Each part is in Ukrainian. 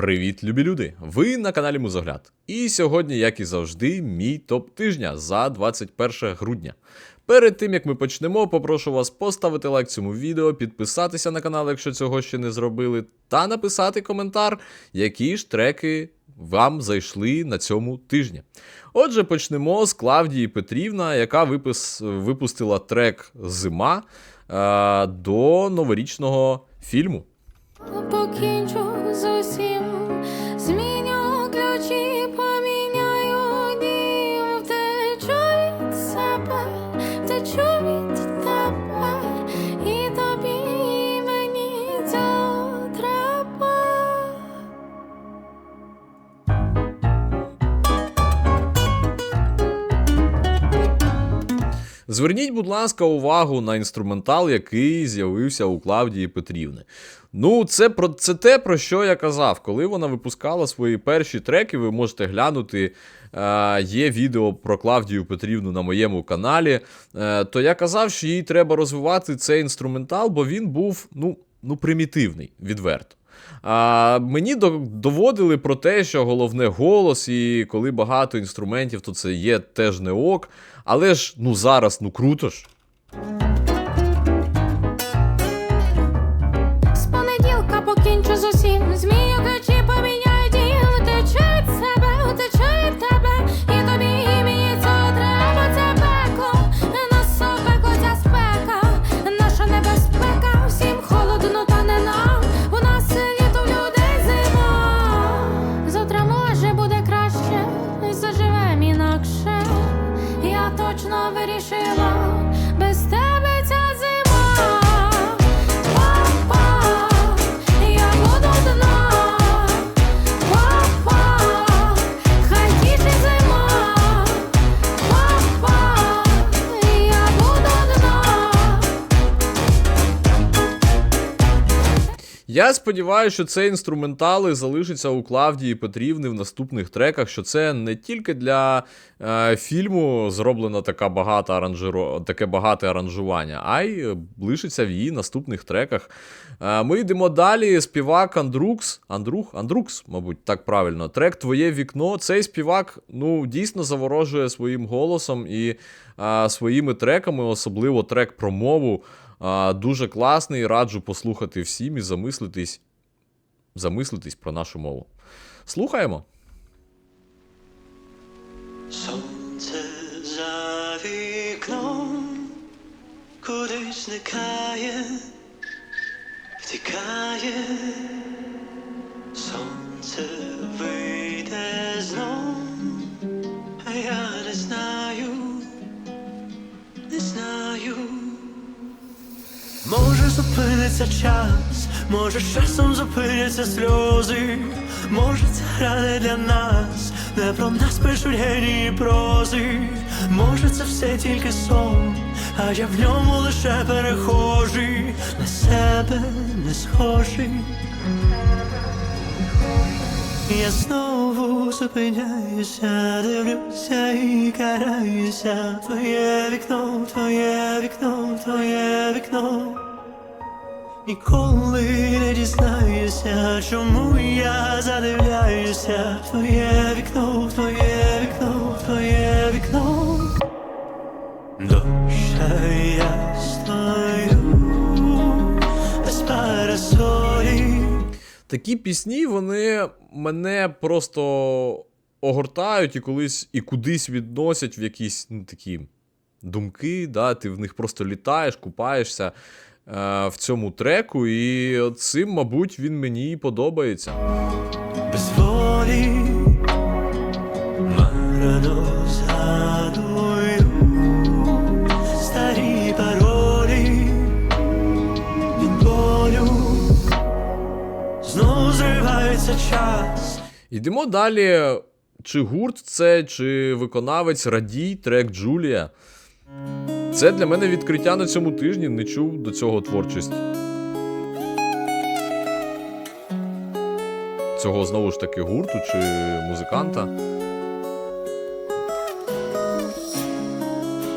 Привіт, любі люди! Ви на каналі Музогляд. І сьогодні, як і завжди, мій топ тижня за 21 грудня. Перед тим як ми почнемо, попрошу вас поставити лайк цьому відео, підписатися на канал, якщо цього ще не зробили, та написати коментар, які ж треки вам зайшли на цьому тижні. Отже, почнемо з Клавдії Петрівна, яка випис... випустила трек Зима е- до новорічного фільму. Покінчу з усім, Зверніть, будь ласка, увагу на інструментал, який з'явився у Клавдії Петрівни. Ну, це про це те, про що я казав. Коли вона випускала свої перші треки, ви можете глянути. Е, є відео про Клавдію Петрівну на моєму каналі. Е, то я казав, що їй треба розвивати цей інструментал, бо він був ну, ну примітивний, відверто. А, мені до- доводили про те, що головне голос, і коли багато інструментів, то це є теж не ок. Але ж ну зараз ну круто ж. Сподіваюся, що цей інструментал і залишиться у Клавдії Петрівни в наступних треках, що це не тільки для е, фільму зроблено така багата аранжиро... таке багате аранжування, а й лишиться в її наступних треках. Е, ми йдемо далі. Співак Андрукс, Андрух, Андрукс, мабуть, так правильно. Трек Твоє вікно. Цей співак ну, дійсно заворожує своїм голосом і е, своїми треками, особливо трек про мову. А, дуже класний, раджу послухати всім і замислитись, замислитись про нашу мову. Слухаємо. Сонце за вікном кудись зникає, втікає, зупиниться час, може часом зупиняться сльози, може це гра для нас, не про нас пишуть генії прози, може це все тільки сон, а я в ньому лише перехожий, на себе не схожий. Я знову зупиняюся, дивлюся і караюся. Твоє вікно, твоє вікно, твоє вікно. Ніколи не дізнаюся, чому я задивляюся. в Твоє вікно, в твоє вікно, в твоє вікно. Доща я стою без парасолі. Такі пісні, вони мене просто огортають і колись і кудись відносять в якісь ну, такі думки. Да? Ти в них просто літаєш, купаєшся в цьому треку, і цим, мабуть, він мені і подобається. без волі старі паролі від болю знов зривається час. Йдемо далі. Чи гурт це, чи виконавець Радій, трек Джулія. Це для мене відкриття на цьому тижні, не чув до цього творчість. Цього знову ж таки гурту чи музиканта.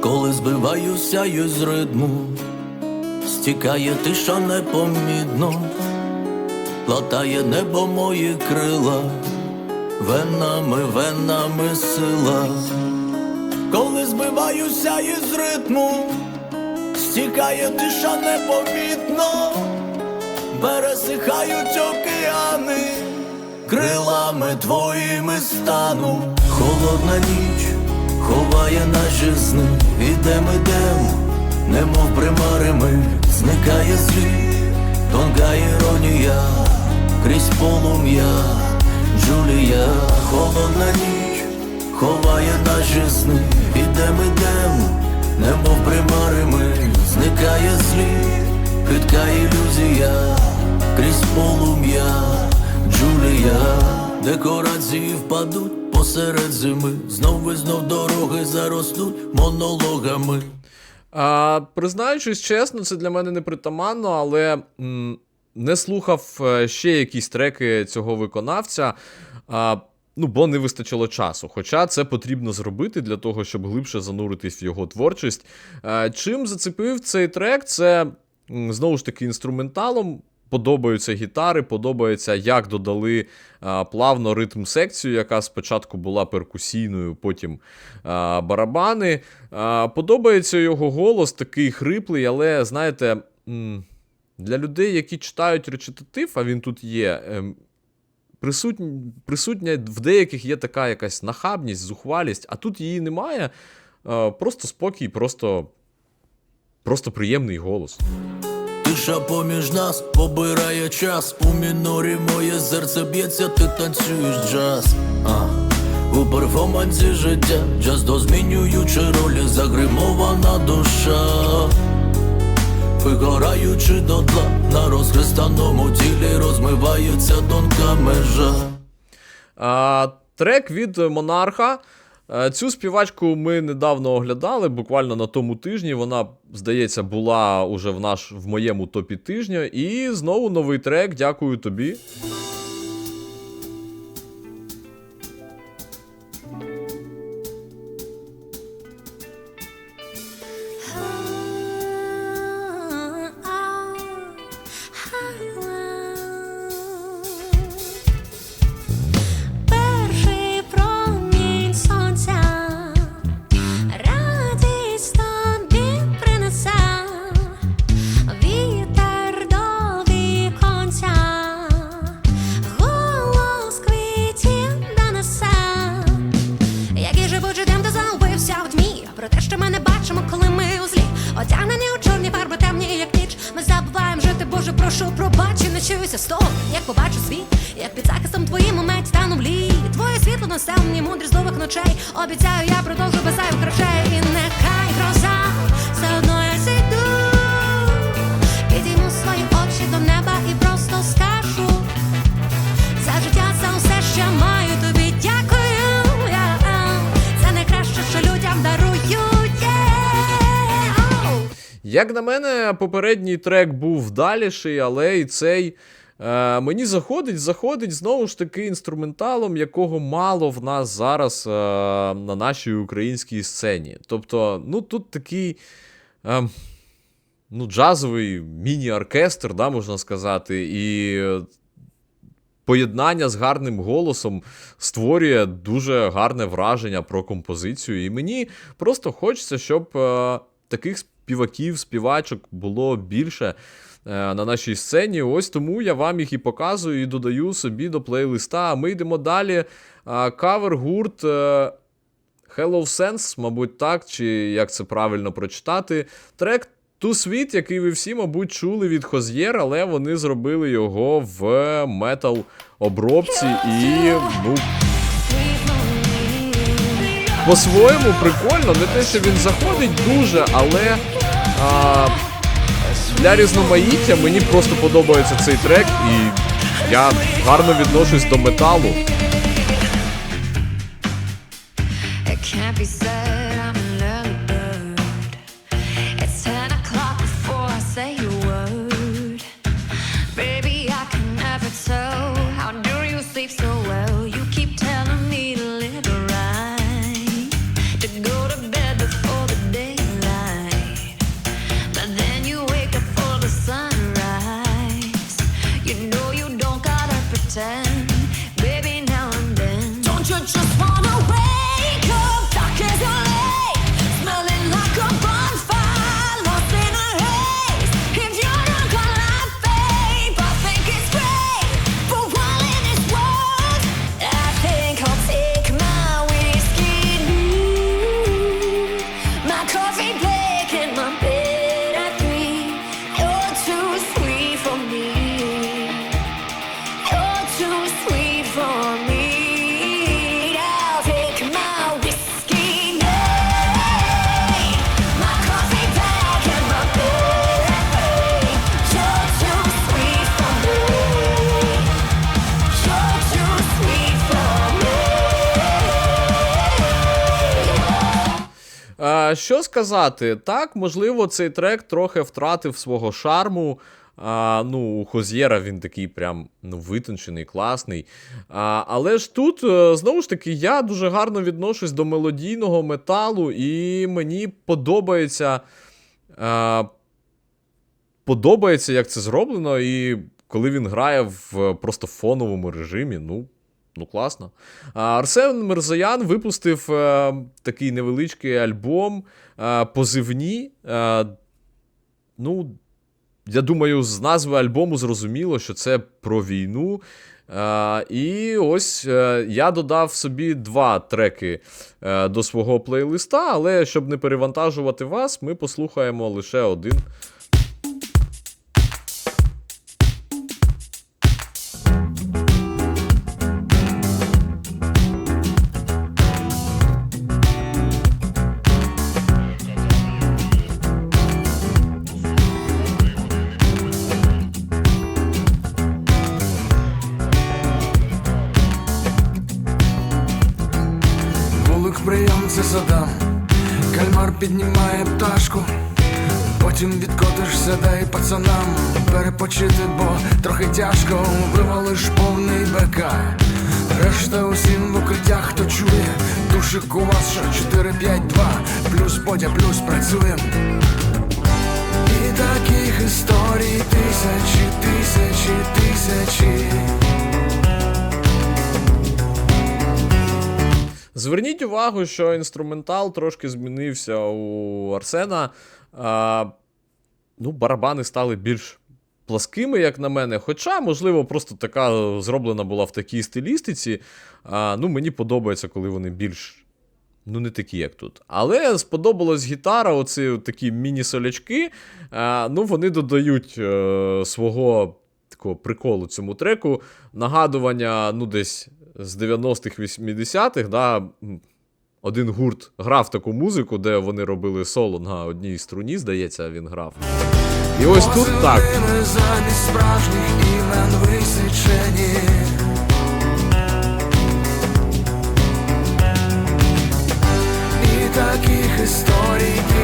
Коли збиваюся із ритму, стікає тиша непомітно, латає небо мої крила, венами, венами сила, коли збиваюся із ритму, стікає тиша непомітно, пересихають океани, крилами твоїми стану, холодна ніч ховає наші сни, ідем, ідем, немов примари ми, зникає слід, тонка іронія, крізь полум'я, Джулія, холодна ніч, ховає наші сни, ідем, ідем, немов примари ми, зникає слід, хитка ілюзія, крізь полум'я, Джулія, декорації впадуть посеред зими, знов і знов дороги заростуть монологами. А, признаючись чесно, це для мене непритаманно, але м, не слухав е, ще якісь треки цього виконавця. А, Ну, бо не вистачило часу. Хоча це потрібно зробити для того, щоб глибше зануритись в його творчість. Е, Чим зацепив цей трек, це знову ж таки інструменталом. Подобаються гітари, подобається, як додали а, плавно ритм секцію, яка спочатку була перкусійною, потім а, барабани. А, подобається його голос, такий хриплий, але знаєте, для людей, які читають речитатив, а він тут є. Присутня, присутня в деяких є така якась нахабність, зухвалість, а тут її немає. Просто спокій, просто, просто приємний голос. Тиша поміж нас побирає час У мінорі моє серце б'ється, ти танцюєш джаз а. У перформансі життя Джаз дозмінюючи ролі, загримована душа Вигораючи до дла на розхристаному тілі розмивається тонка межа А, трек від Монарха. Е, Цю співачку ми недавно оглядали, буквально на тому тижні. Вона, здається, була уже в наш в моєму топі тижня. І знову новий трек. Дякую тобі. Як на мене, попередній трек був вдаліший, але і цей. Е, мені заходить, заходить знову ж таки інструменталом, якого мало в нас зараз е, на нашій українській сцені. Тобто, ну тут такий е, ну, джазовий міні-оркестр, да, можна сказати, і поєднання з гарним голосом створює дуже гарне враження про композицію. І мені просто хочеться, щоб е, таких співаків, співачок було більше е, на нашій сцені. Ось тому я вам їх і показую, і додаю собі до плейлиста. А ми йдемо далі. Е, Кавер гурт. е, Hello Sense, мабуть, так, чи як це правильно прочитати. Трек Too Sweet, який ви всі, мабуть, чули від Хоз'єр, але вони зробили його в метал обробці і ну. По-своєму прикольно, не те, що він заходить дуже, але а, для різноманіття мені просто подобається цей трек, і я гарно відношусь до металу. It can't be said Е, що сказати? Так, можливо, цей трек трохи втратив свого шарму. А, ну, у Хозєра він такий прям ну, витончений, класний. А, але ж тут, е, знову ж таки, я дуже гарно відношусь до мелодійного металу, і мені подобається. А, подобається, як це зроблено, і коли він грає в просто фоновому режимі, ну. Ну, класно. Арсен Мирзаян випустив е, такий невеличкий альбом е, позивні. Е, ну, я думаю, з назви альбому зрозуміло, що це про війну. Е, і ось е, я додав собі два треки е, до свого плейлиста, але щоб не перевантажувати вас, ми послухаємо лише один. Піднімає пташку, потім відкотишся, дай пацанам перепочити, бо трохи тяжко, вивалиш повний БК. Решта усім в укриттях, хто чує, душик у вас що 4-5-2, плюс бодя, плюс працюєм. І таких історій тисячі, тисячі, тисячі. Зверніть увагу, що інструментал трошки змінився у Арсена. А, ну, барабани стали більш пласкими, як на мене. Хоча, можливо, просто така зроблена була в такій стилістиці. А, ну, мені подобається, коли вони більш. Ну, не такі, як тут. Але сподобалась гітара, оці такі міні-солячки. Ну, вони додають е, свого такого приколу цьому треку. Нагадування, ну, десь з 90-х, 80-х, да, один гурт грав таку музику, де вони робили соло на одній струні, здається, він грав. І ось тут так. І таких історій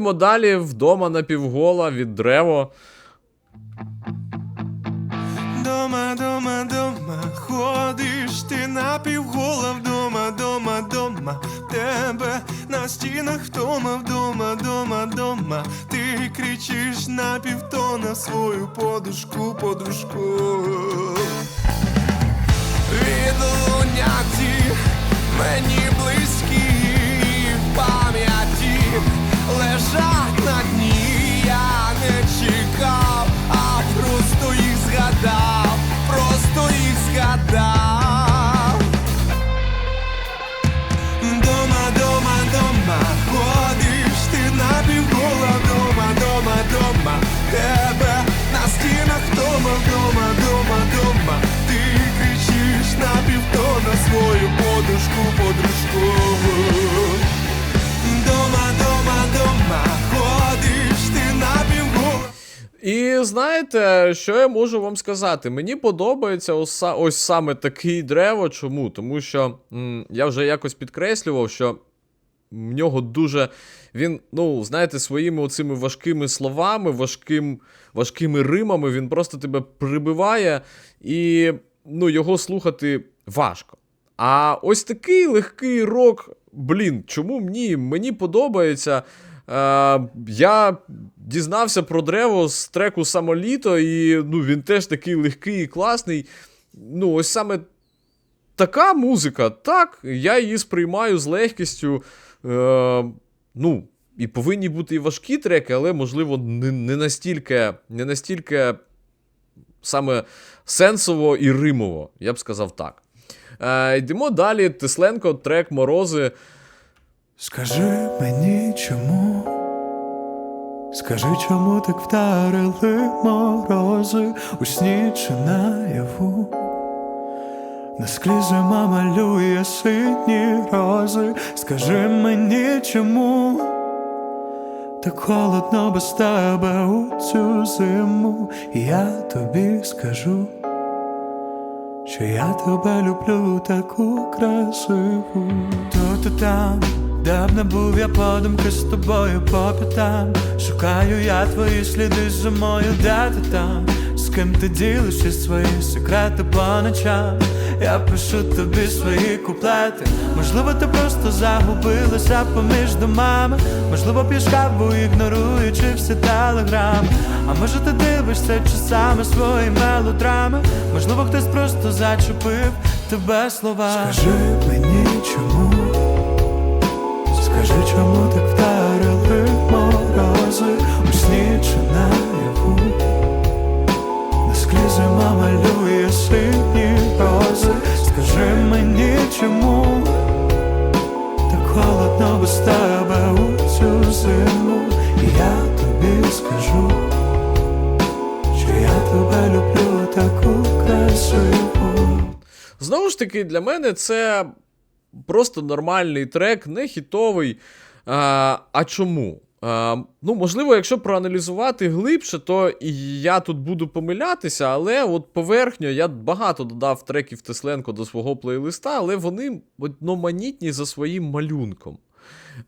Ми далі вдома на півгола від древо. Дома, дома, дома, ходиш ти напівгола вдома, дома, дома, тебе на стінах вдома, вдома, дома, дома, ти кричиш на півтона свою подушку, подружку. Відлуняті мені близькі Знаєте, що я можу вам сказати? Мені подобається ось, ось саме такий древо. Чому? Тому що м, я вже якось підкреслював, що в нього дуже. Він, ну, знаєте, своїми оцими важкими словами, важким, важкими римами, він просто тебе прибиває, і ну, його слухати важко. А ось такий легкий рок, блін, чому ні? Мені подобається. Е, я дізнався про древо з треку Самоліто, і ну, він теж такий легкий і класний. Ну, ось саме така музика, так, я її сприймаю з легкістю. Е, ну, і повинні бути і важкі треки, але, можливо, не, не настільки, не настільки саме сенсово і римово, я б сказав так. Е, йдемо далі. Тесленко, трек Морози. Скажи мені чому, скажи, чому так вдарили морози у сні чи наяву. На склі зима малює сині рози. Скажи мені чому так холодно без тебе у цю зиму. Я тобі скажу, що я тебе люблю таку красиву. Тут і там, де був я подумки з тобою по п'ятам. Шукаю я твої сліди зимою, де ти там, з ким ти ділишся свої секрети по ночам. Я пишу тобі свої куплети. Можливо, ти просто загубилася поміж домами. Можливо, п'єш каву, ігноруючи всі телеграми. А може ти дивишся часами свої мелодрами? Можливо, хтось просто зачепив тебе слова. Скажи мені чому, малює рози. Скажи мені чому так холодно без тебе у цю зиму. І я тобі скажу, що я тебе люблю таку красиву. Знову ж таки, для мене це просто нормальний трек, не хітовий. А, а чому? А, ну, можливо, якщо проаналізувати глибше, то я тут буду помилятися, але от поверхньо я багато додав треків Тесленко до свого плейлиста, але вони одноманітні за своїм малюнком.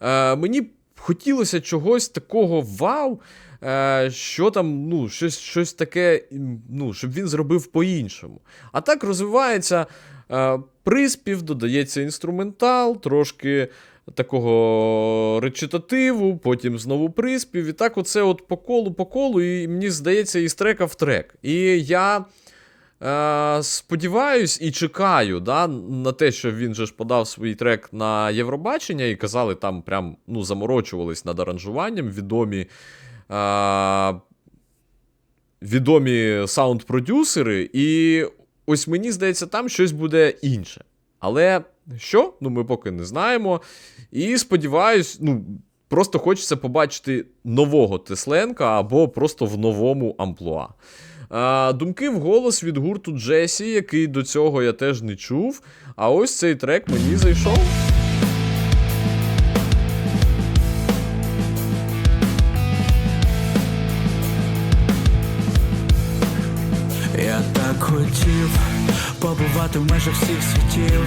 Е, мені хотілося чогось такого вау, е, що там, ну, щось, щось таке, ну, щоб він зробив по-іншому. А так розвивається е, приспів, додається інструментал, трошки такого речитативу, потім знову приспів. І так оце от по колу, по колу, і мені здається, із трека в трек. І я. Е, сподіваюсь і чекаю да, на те, що він же ж подав свій трек на Євробачення і казали, там прям ну, заморочувались над аранжуванням відомі. Е, відомі саунд-продюсери, і ось мені здається, там щось буде інше. Але що? Ну, ми поки не знаємо. І сподіваюсь, ну, просто хочеться побачити нового Тесленка або просто в новому амплуа. А, думки в голос від гурту Джесі, який до цього я теж не чув. А ось цей трек мені зайшов. Я так хотів побувати в межах всіх світів,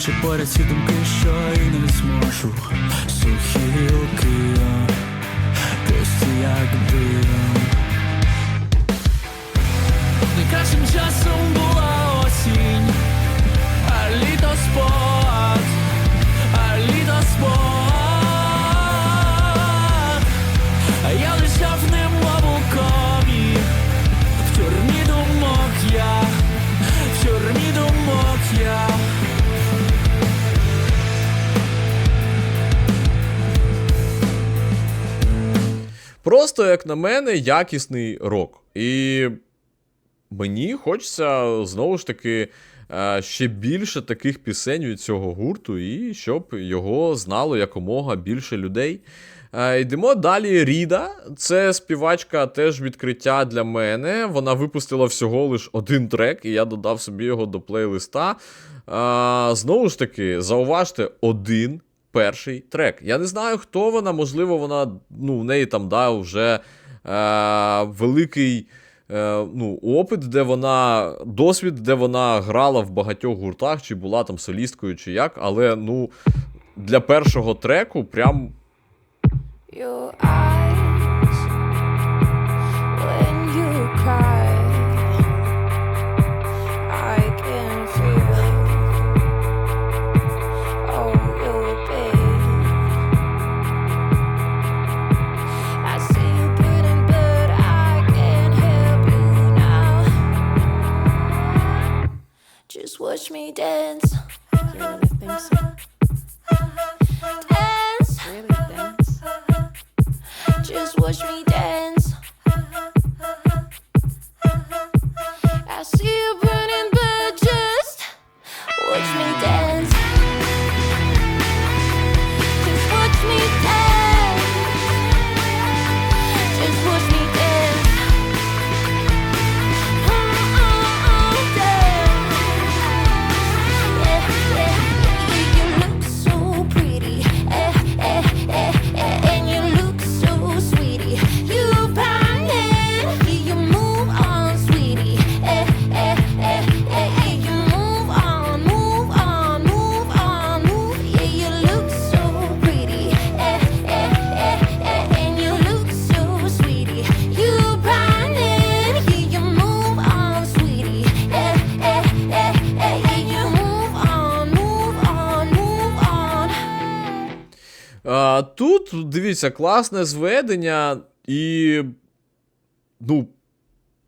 Летучи поряд ці думки, що і не зможу. Сухі гілки, пусті як дим. Найкращим часом була Просто, як на мене, якісний рок. І мені хочеться знову ж таки е, ще більше таких пісень від цього гурту, і щоб його знало якомога більше людей. Е, Йдемо далі. Ріда. Це співачка теж відкриття для мене. Вона випустила всього лиш один трек, і я додав собі його до плейлиста. Е, Знову ж таки, зауважте, один перший трек. Я не знаю, хто вона, можливо, вона ну, в неї там да, вже е, великий е, ну, опит, де вона досвід, де вона грала в багатьох гуртах, чи була там солісткою, чи як, але ну, для першого треку прям You eyes дивіться, класне зведення, і. Ну,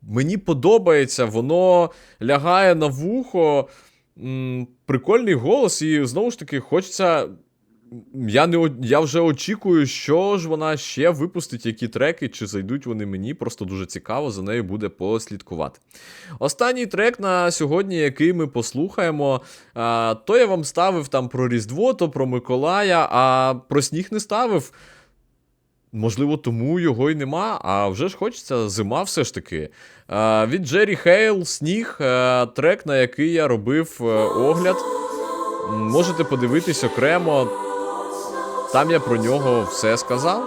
мені подобається, воно лягає на вухо. М, прикольний голос, і знову ж таки, хочеться. Я, не, я вже очікую, що ж вона ще випустить, які треки, чи зайдуть вони мені. Просто дуже цікаво за нею буде послідкувати. Останній трек на сьогодні, який ми послухаємо, то я вам ставив там про Різдво, то про Миколая, а про сніг не ставив. Можливо, тому його й нема, а вже ж хочеться зима все ж таки. Е, від Джері Хейл Сніг, е, трек, на який я робив е, огляд. Можете подивитись окремо. Там я про нього все сказав.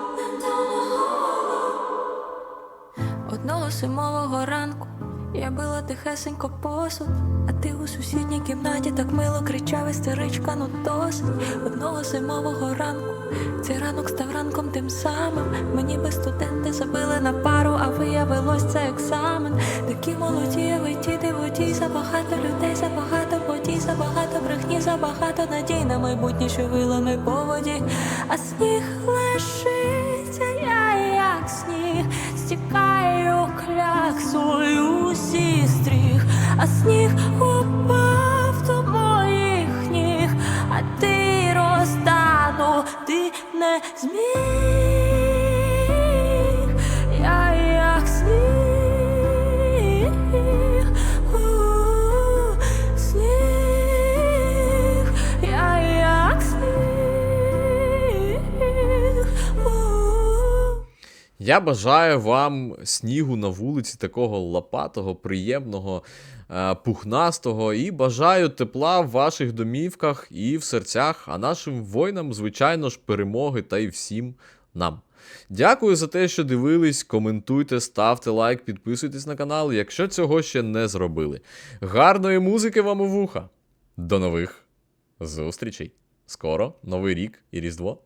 Одного зимового ранку я била тихесенько посуд, а ти у сусідній кімнаті так мило кричав істеричка, ну досить одного зимового ранку. Цей ранок став ранком тим самим. Мені би студенти забили на пару, а виявилось це екзамен. Такі молоді, ви водій, забагато людей, забагато подій, забагато брехні, забагато надій на майбутнє, що вилами по воді, а сніг лишиться, я як сніг, стікаю кляксою усі стріх, а сніг упав не зміг, я як сніг, сніг, я як сніг. Я бажаю вам снігу на вулиці, такого лопатого, приємного, пухнастого, і бажаю тепла в ваших домівках і в серцях, а нашим воїнам, звичайно ж, перемоги та й всім нам. Дякую за те, що дивились. Коментуйте, ставте лайк, підписуйтесь на канал, якщо цього ще не зробили. Гарної музики вам у вуха. До нових зустрічей! Скоро Новий рік і Різдво.